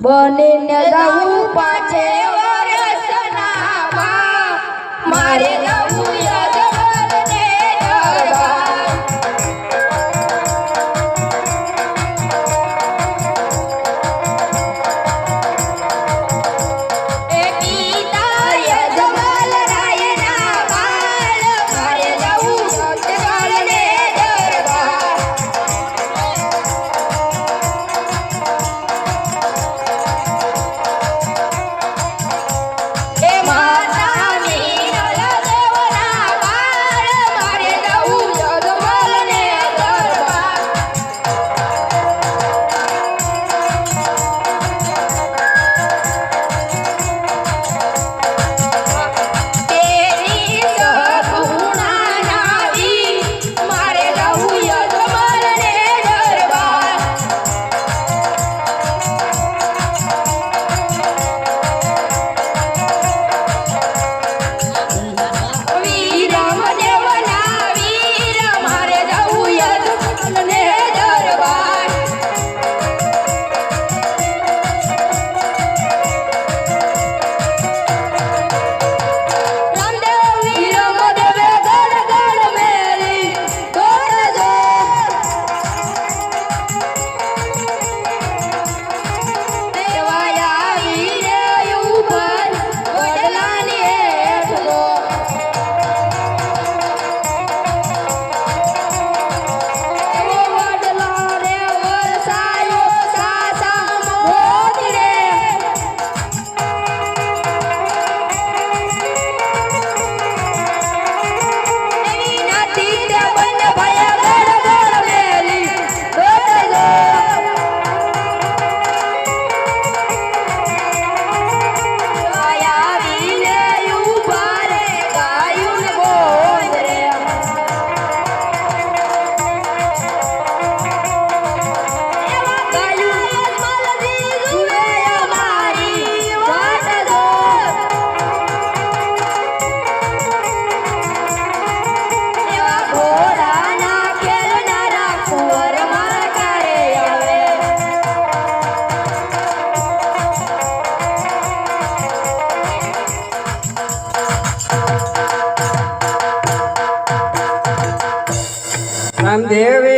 બનીને જવું પાછે વરસનામાં મારે રામદેવી રામદેવ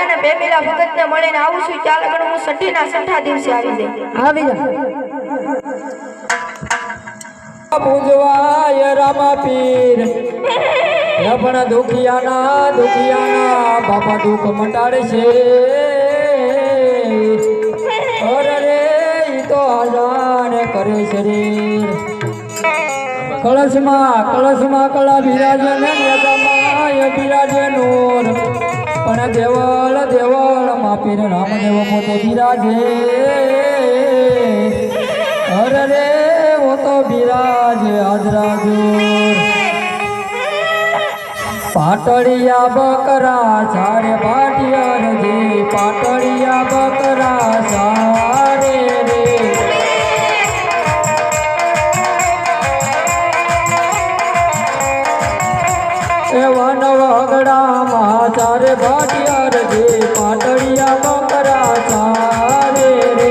અને બેમીલા ભગતને મળીને આવું છું ચાલ આગળ હું સઠ્ઠીના છઠ્ઠા દિવસે આવી જાય આવી જા. પૂજવાય રામા પીર પણ દુખિયાના દુખિયાના બાપા દુઃખ મટાડે છે અરે રે ઈ તો આજાન કરે શરીર કળશમાં કળશમાં કળા બિરાજે ને નેતામાં બિરાજે નૂર પણ દેવળ દેવળ માપીર રામદેવ પોતે બિરાજે. અરે રે, વો તો બિરાજે હાજરાજુર પાટડિયા બકરા સારે પાટિયા જે પાટડિયા બકરા સારે રે એવા નવગડામાં ચારે ભાટિયાર જે પાટડિયા બકરા સારે રે.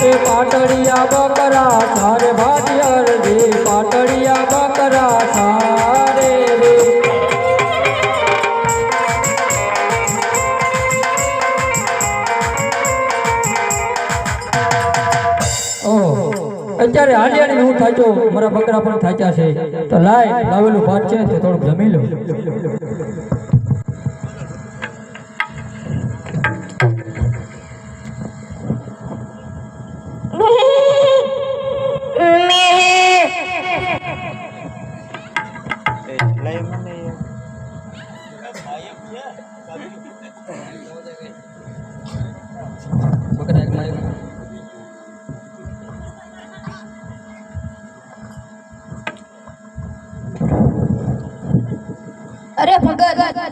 એ પાટડિયા બકરા સારે ભાટિયાર જે પાટડિયા બકરા સારે અત્યારે હાલિયાની હું થાચો મારા બકરા પણ થાચ્યા છે. તો લાય, લાવેલું ભાત છે તે થોડુંક જમી લો.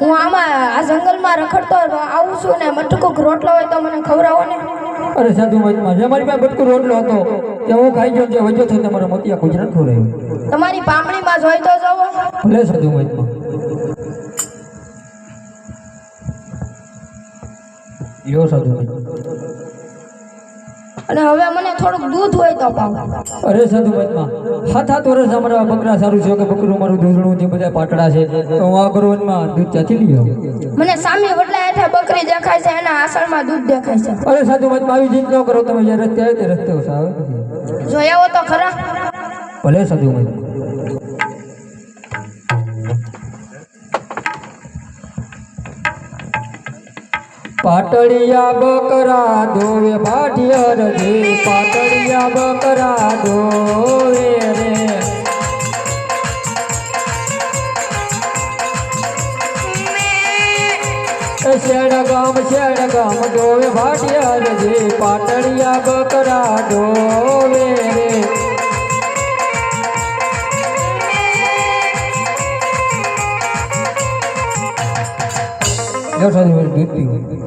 હું આમાં આ જંગલમાં રખડતો આવું છું ને મટકુક રોટલો હોય તો મને ખવડાવો ને. અરે સાધુ વચમાં જે મારી પાસે બટકું રોટલો હતો તે હું ખાઈ ગયો જે વજો તે મારા મોતિયા ગુજરાત ખવડાવ્યું તમારી પામણીમાં જોઈ તો જવો. ભલે સાધુ વચમાં યો સાધુ અને હવે મને થોડુંક દૂધ હોય તો પાવ. અરે સાધુ મતમાં હાથ હાથ વર્ષ અમારા બકરા સારું છે કે બકરું મારું દૂધણું જે બધા પાટડા છે તો હું આ ગરોવનમાં દૂધ ચાથી લઈ આવું. મને સામે વડલા હેઠે બકરી દેખાય છે એના આસળમાં દૂધ દેખાય છે. અરે સાધુ મતમાં આવી જીત ન કરો તમે જે રસ્તે આવે તે રસ્તે આવે જોયા હો તો ખરા. ભલે સાધુ પાટડિયા બકરા ધોવે પાટિયર રે પાટડિયા બકરા ધોવે રે. શેડ ગામ શેડ ગામ ધોવે ભાટિયર રે પાટડિયા બકરા ધોવે રે. લ્યો સાધુ દૂધ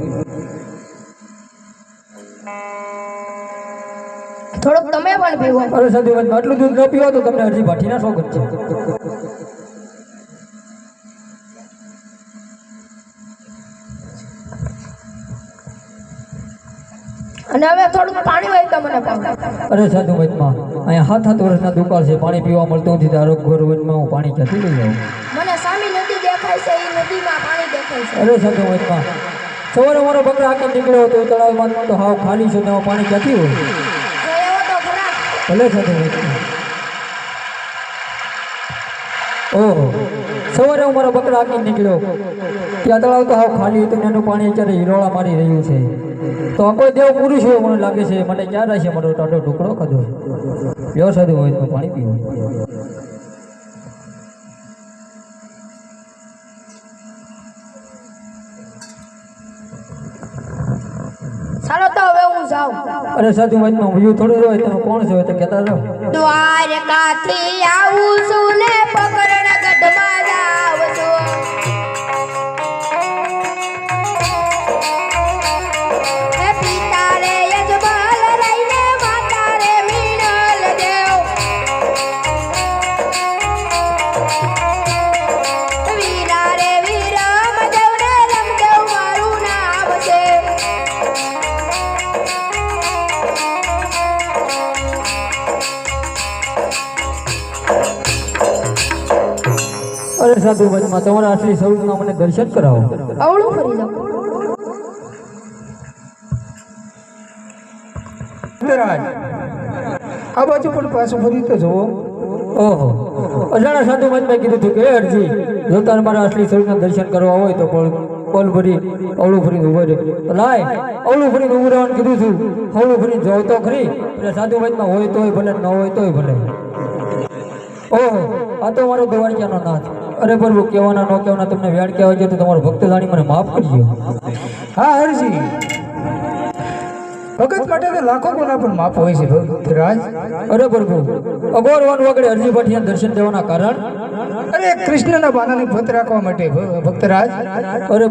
પણ પીવો અરે સાધુ આટલું દૂધ ન પીવો તો તમને અડધી ભાટીના શોખ છે. અને હવે થોડુંક પાણી હોય તો મને અરે સાધુ અહીંયા હાથ હાથ વર્ષના દુકાળ છે પાણી પીવા મળતું નથી તારો ઘર વચમાં હું પાણી ક્યાંથી લઈ આવું? મને સામી નદી દેખાય છે એ નદીમાં પાણી દેખાય છે. અરે સાધુ સવારે મારો બકરા આખી નીકળ્યો હતો તળાવમાં તો હાવ ખાલી છે તેમાં પાણી ક્યાંથી હોય? ભલે મતમાં ઓહો, સવારે હું મારો બકરા આખી નીકળ્યો. ત્યાં તળાવ તો હાવ ખાલી હતું એનું પાણી અત્યારે હિરોળા મારી રહ્યું છે. તો આ કોઈ દેવ પુરુષ હોય મને લાગે છે. મને ક્યાં રહેશે મારો ટાટો ટુકડો ખાધો વ્યવસાય હોય તો પાણી પીવું. તો હું અરે સાધુ વચમાં વ્યૂ થોડું હોય તમે કોણ છો? તો કહેતા રહો. દ્વારકાથી આવું છું ને પકડણ સાધુ વચમાં તમારા આટલી સ્વરૂપમાં મને દર્શન કરાવો. અવળું ફરી જાઓ. આ બાજુ પણ પાછું ફરી તો જુઓ. ઓહો. અજાણા સાધુ મહાત્માએ કીધું હતું કે "હે અરજી જો તારે મારા આટલી સ્વરૂપના દર્શન કરવા હોય તો પણ પોલ ભરી અવળું ફરીને ઊભો રહે લાય અવળું ફરીને ઉભું રહેવાનું કીધું છું. અવળું ફરીને જોવ તો ખરી એટલે સાધુ મહાત્મા હોય તોય ભલે ન હોય તોય ભલે. ઓહો આ તો મારો દવાણિયાનો નાથ. અરે પ્રભુ કહેવાના ન કહેવાના તમને વ્યાડ કહેવા છે તો તમારો ભક્ત જાણી મને માફ કરજો. હા, હરજી. ભગત માટે તો લાખો ગુના પણ માફ હોય છે, ભક્તરાજ. અરે પ્રભુ અગોર વગડે અરજી ભઠિયા દર્શન દેવાના કારણ? અરે, કૃષ્ણના બાનાની ભક્ત રાખવા માટે ભક્તરાજ. અરે